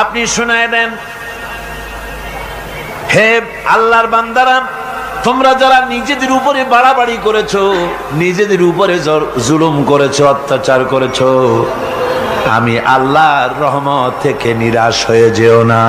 আপনি শুনায় দেন, হে আল্লাহর বান্দারা, তোমরা যারা নিজেদের উপরে বাড়াবাড়ি করেছ, নিজেদের উপরে জুলুম করেছ, অত্যাচার করেছ, আমি আল্লাহর রহমত থেকে নিরাশ হয়ে যেও না।